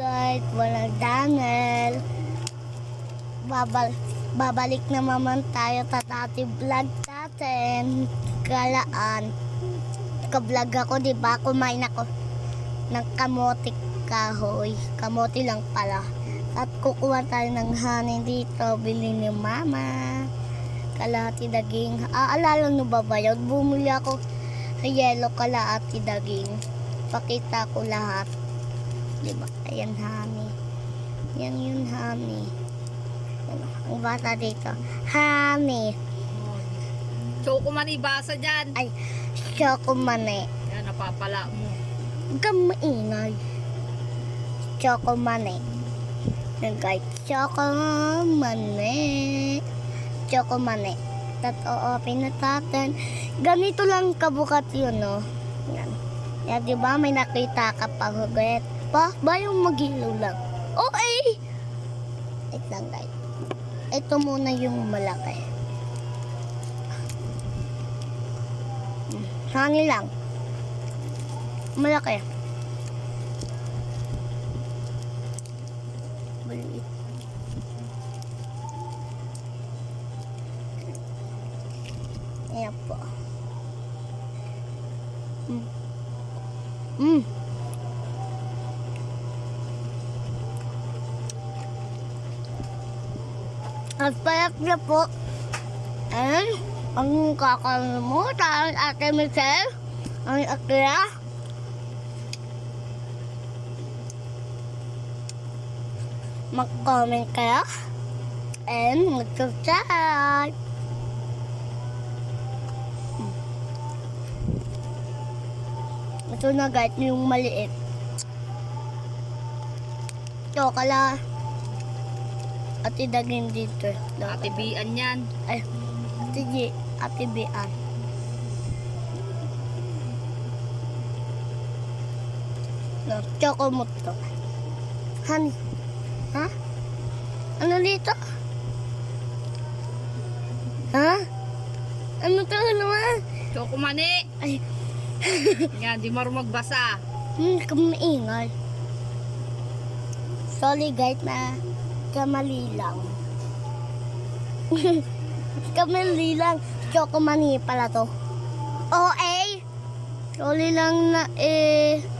guys, walang Daniel. Babal babalik na naman tayo sa dati vlog natin. Galaan. Ka-vlog ako, di ba? Kumain ako ng kamote kahoy. Kamote lang pala. At kukuha tayo ng honey dito. Bili ni mama. Kalahati daging. Aalala nyo ba ba yun? Bumili ako yellow kalahati daging. Pakita ko lahat. Di ba? Ayan, honey. Yan yun, honey. Yan, Ang bata dito. Honey. Choco man ibasa dyan. Ay, choco mani. Yan, napapala mo. Huwag kang maingay. Choco mani. Yan guys, choco mani. Choco mani. Totoo, pinatatin. Ganito lang kabukat yun, no? Yan. Yan, di ba? May nakita ka pa, hugot. Pa, ba yung magilo lang? Okay! Wait lang, guys. Ito muna yung malaki. Honey lang. Malaki. Maliit. Ayan po. Mm. Mm. At payat na po. And, ang kakalimutan, Ate Michelle, ang akira. mag-comment kayo and mag-subscribe. Ito na guys, yung maliit. Ito, kala ate daging dito. Ate Bian yan. Ay, ate G, ate Bian. No, chocolate to. Honey. Ha? Ano dito? Ha? Ano to naman? Choco mani. Ay, Yan, di marunong magbasa. hmm, kumaingay. Sorry guys na kamali lang. kamali lang. Choco mani pala to. O, eh. Sorry lang na eh.